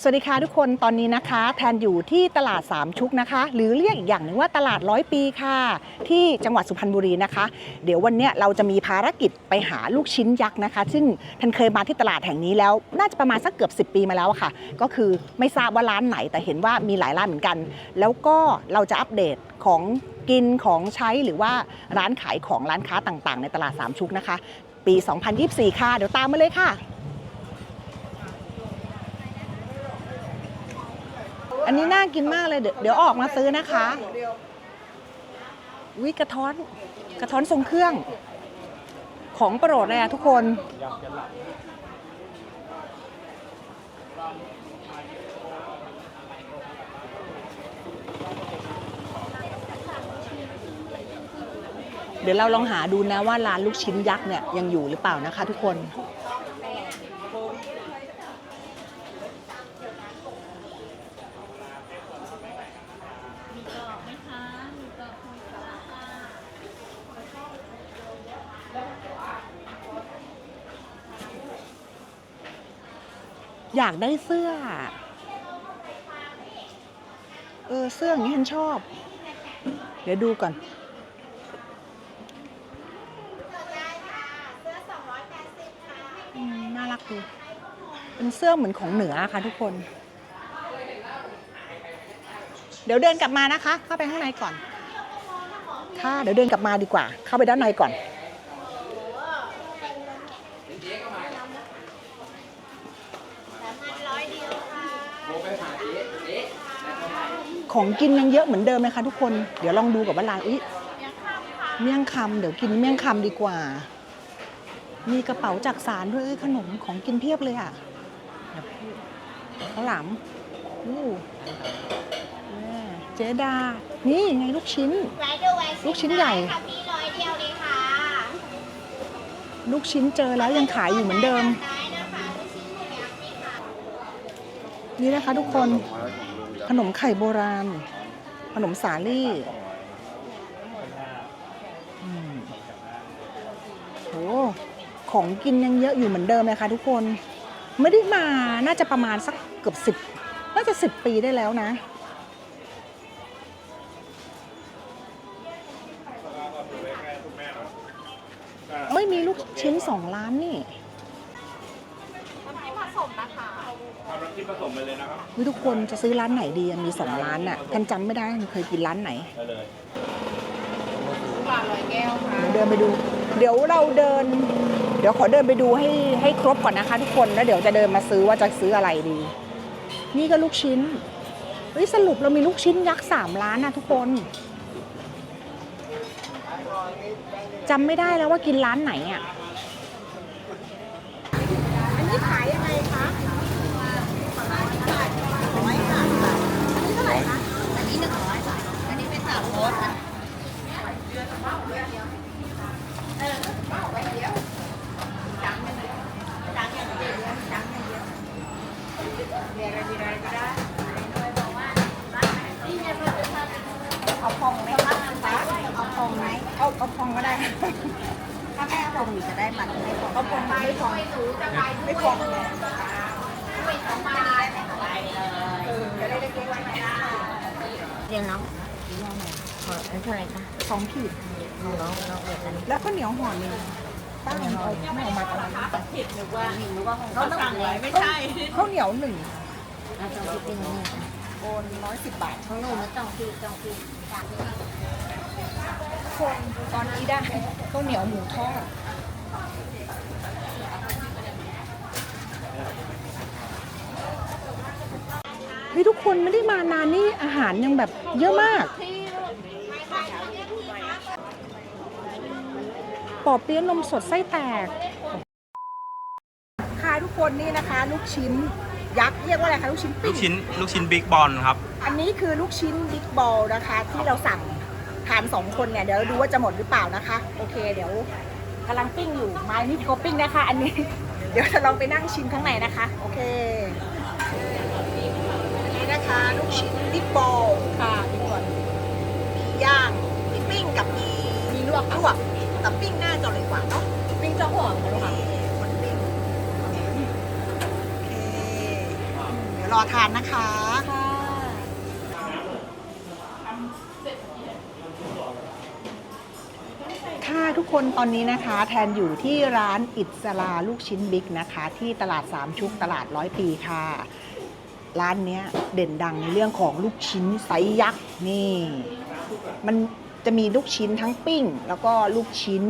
สวัสดีค่ะทุกคนตอนนี้นะคะ แทนอยู่ที่ตลาดสามชุกนะคะ หรือเรียกอีกอย่างหนึ่งว่าตลาดร้อยปีค่ะ ที่จังหวัดสุพรรณบุรีนะคะ เดี๋ยววันนี้เราจะมีภารกิจไปหาลูกชิ้นยักษ์นะคะ ซึ่งแทนเคยมาที่ตลาดแห่งนี้แล้ว น่าจะประมาณสักเกือบ 10 ปีมาแล้วค่ะ ก็คือไม่ทราบว่าร้านไหนแต่เห็นว่ามีหลายร้านเหมือนกัน แล้วก็เราจะอัปเดตของกินของใช้หรือว่าร้านขายของร้านค้าต่างๆ ในตลาดสามชุกนะคะ ปี 2024 ค่ะเดี๋ยวตามมาเลยค่ะ อันนี้น่ากินมากเลยเดี๋ยวเดี๋ยวออกมาซื้อนะคะวิกระท้อนกระท้อนทรงเครื่อง ของโปรดเลยอะทุกคน เดี๋ยวเราลองหาดูนะว่าร้านลูกชิ้นยักษ์เนี่ยยังอยู่หรือเปล่านะคะทุกคน อยากได้เสื้อ เออ เสื้ออย่างนี้ฉันชอบ เดี๋ยวดูก่อนอน่ารักดีเป็นเสื้อเหมือนของเหนือค่ะทุกคน เดี๋ยวเดินกลับมานะคะ เข้าไปข้างในก่อน ค่ะ เดี๋ยวเดินกลับมาดีกว่า เข้าไปด้านในก่อน ของกินยังเยอะเหมือนเดิมไหมคะทุกคน เดี๋ยวลองดูกับว่าร้านอุ๊ยเมี่ยงคำเดี๋ยวกินเมี่ยงคำดีกว่า มีกระเป๋าจักสารด้วยเอ้ยขนมของกินเพียบเลยอะข้าวหลามอู้แม่เจดา นี่ไงลูกชิ้นไว้ดูไว้ลูกชิ้นใหญ่ค่ะพี่ร้อยเดียวเลยค่ะลูกชิ้นเจอแล้วยังขายอยู่เหมือนเดิมได้นะคะลูกชิ้นหมูยักษ์นี่ค่ะนี่นะคะทุกคน ขนมไข่โบราณ ขนมสาลี่อืมโหของกินยังเยอะอยู่เหมือนเดิมเลยค่ะทุกคน ไม่ได้มาน่าจะประมาณสักเกือบสิบน่าจะสิบปีได้แล้วนะไม่มีลูกชิ้นสองล้านนี่ ทำน้ำจิ้มผสมไปเลยนะครับวิทุกคนจะซื้อร้านไหนดีอะมีสองร้านน่ะท่านจำไม่ได้ท่านเคยกินร้านไหน ได้เลยปลาลอยแก้วค่ะเดี๋ยวเดินไปดู เดี๋ยวเราเดิน เดี๋ยวขอเดินไปดูให้ให้ครบก่อนนะคะ ทุกคนแล้วเดี๋ยวจะเดินมาซื้อว่าจะซื้ออะไรดี นี่ก็ลูกชิ้นเฮ้ยสรุปเรามีลูกชิ้นยักษ์สามล้านนะทุกคนจำไม่ได้แล้วว่ากินร้านไหนอะ อันนี้ขายยังไงคะ อันนี้หนึ่งร้อยบาทอันนี้เป็นสามรสนะ เอาพองไหมคะเอาพองไหมเอาเอาพอง ก็ได้ ถ้าแม่เอาผมจะได้มันไม่พอเอาพองไม่พองไม่พองเลยเดี๋ยวน้องขอเท่าไหร่คะสองขีดน้องน้องน้องเอ๋ยกันแล้วก็เหนียวห่อนึ่งป้าเอาไม่เอามาตอนนี้เขาสั่งไว้ไม่ใช่ข้าวเหนียวหนึ่งเราต้องคิดเป็นยังไงโอนร้อยสิบบาทของหนูไม่ต้องคิดต้องคิดสาม สิบคนตอนนี้ได้ข้าวเหนียวหมูทอดเฮ้ยทุกคนไม่ได้มานานนี่อาหารยังแบบเยอะมาก ปอเปี๊ยะนมสดไส้แตก ค่ะทุกคนนี่นะคะ ลูกชิ้นยักษ์เรียกว่าอะไรคะลูกชิ้นลูปิ้กงชิ้นลูกชิ้นบิ๊กบอลครับ อันนี้คือลูกชิ้นบิ๊กบอลนะคะที่เราสั่ง ทานสองคนเนี่ยเดี๋ยวเราดูว่าจะหมดหรือเปล่านะคะ โอเค เดี๋ยวกำลังปิ้งอยู่ไม้นี่โกปิ้งนะคะ อันนี้ เดี๋ยวจะลองไปนั่งชิมข้างในนะคะ โอเคอันนี้นะคะลูกชิ้นบิ๊กบอลค่ะบิ๊กบอลมีย่างมีปิ้งกับมีมีลวกลวกแต่ปิ้งน่าจะอร่อยกว่าเนาะปิ้งจะหอมกว่ามันปิ้งโอเคเดี๋ยวรอรอทานนะคะค่ะ ทุกคนตอนนี้นะคะ แทนอยู่ที่ร้านอิสลาลูกชิ้นบิ๊กนะคะ ที่ตลาดสามชุกตลาดร้อยปีค่ะ ร้านเนี้ยเด่นดังในเรื่องของลูกชิ้นไซส์ยักษ์นี่ มันจะมีลูกชิ้นทั้งปิ้ง แล้วก็ลูกชิ้น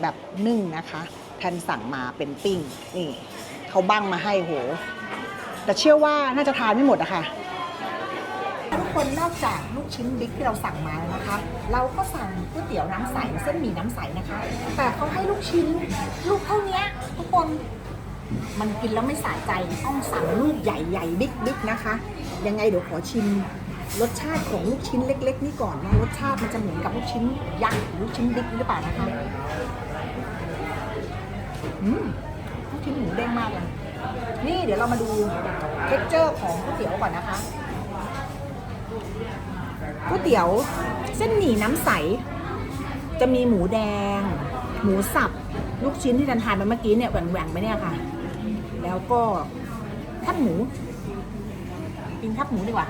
แบบนึ่งนะคะ แทนสั่งมาเป็นปิ้ง นี่เขาบ้างมาให้โห แต่เชื่อว่าน่าจะทานไม่หมดอะค่ะ คนนอกจากลูกชิ้นบิ๊กที่เราสั่งมาแล้วนะคะ เราก็สั่งก๋วยเตี๋ยวน้ำใสเส้นหมี่น้ำใสนะคะ แต่เขาให้ลูกชิ้น ลูกเท่านี้ทุกคนมันกินแล้วไม่สะใจต้องสั่งลูกใหญ่ๆบิ๊กๆนะคะ ยังไงเดี๋ยวขอชิมรสชาติของลูกชิ้นเล็ก ๆ นี่ก่อนว่ารสชาติมันจะเหมือนกับลูกชิ้นยักษ์ลูกชิ้นบิ๊กหรือเปล่านะคะอืมลูกชิ้นหมูเด้งมากเลยนี่เดี๋ยวเรามาดูเท็กเจอร์ของก๋วยเตี๋ยวก่อนนะคะ ก๋วยเตี๋ยวเส้นหมี่น้ำใส จะมีหมูแดง หมูสับ ลูกชิ้นที่ทันทานไปเมื่อกี้เนี่ยแหว่งๆไปเนี่ยค่ะ แล้วก็แคบหมูกินแคบหมูดีกว่า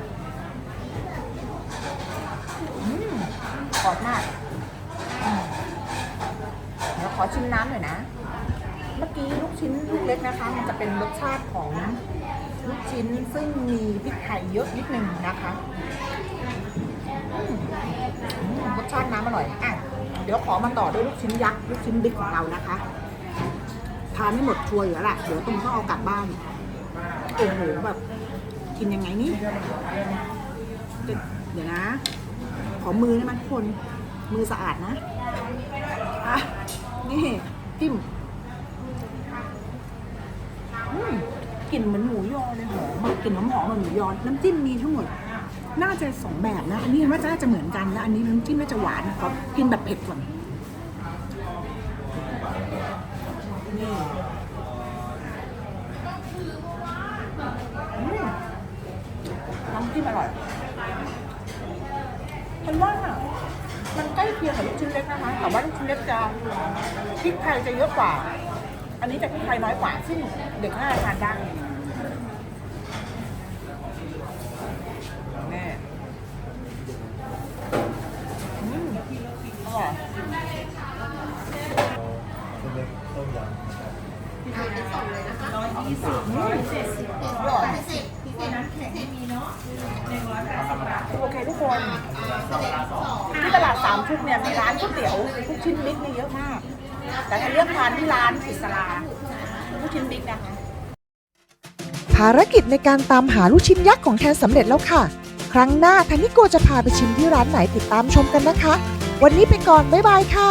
อืมกรอบมากเดี๋ยวขอชิมน้ำหน่อยนะ เมื่อกี้ลูกชิ้นลูกเล็กนะคะ มันจะเป็นรสชาติของลูกชิ้นซึ่งมีพริกไทยเยอะนิดนึงนะคะ รสชาติน้ำอร่อยอะเดี๋ยวขอมาต่อด้วยลูกชิ้นยักษ์ลูกชิ้นบิ๊กของเรานะคะทานไม่หมดชัวร์อยู่แล้วแหละเดี๋ยวตุ้มต้องเอากลับบ้านโอ้โหแบบกินยังไงนี่เดี๋ยวนะ ขอมือได้ไหมทุกคนมือสะอาดนะอะนี่จิ้มกลิ่นเหมือนหมูยอเลยหอมกลิ่นหอมๆเหมือนหมูยอ น้ำจิ้มมีทั้งหมด น่าจะสองแบบนะ อันนี้ว่าจะน่าจะเหมือนกันแล้วอันนี้น้ำจิ้มน่าจะหวานขอกินแบบเผ็ดก่อนนี่น้ำจิ้มอร่อยฉันว่ามันใกล้เคียงกับลูกชิ้นเล็กนะคะแต่ว่าลูกชิ้นเล็กจะพริกไทยจะเยอะกว่า อันนี้จะพริกไทยน้อยกว่าซึ่งเด็กน่าทานได้ แม่อืม อร่อยอร่อยโอเคทุกคนที่ตลาดสามชุกเนี่ยมีร้านก๋วยเตี๋ยวทุกชิ้นบิ๊กมีเยอะมาก แต่ถ้าเลือกทานที่ร้านอิสลาทุกชิ้นบิ๊กนะคะภารกิจในการตามหาลูกชิ้นยักษ์ของแทนสำเร็จแล้วค่ะ ครั้งหน้าทันนิโกจะพาไปชิมที่ร้านไหนติดตามชมกันนะคะ วันนี้ไปก่อน บ๊ายบายค่ะ